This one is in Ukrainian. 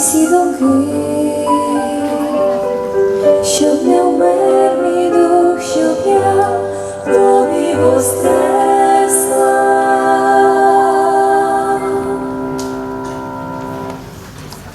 всі доки, щоб не вмер мій дух, щоб я промів остав.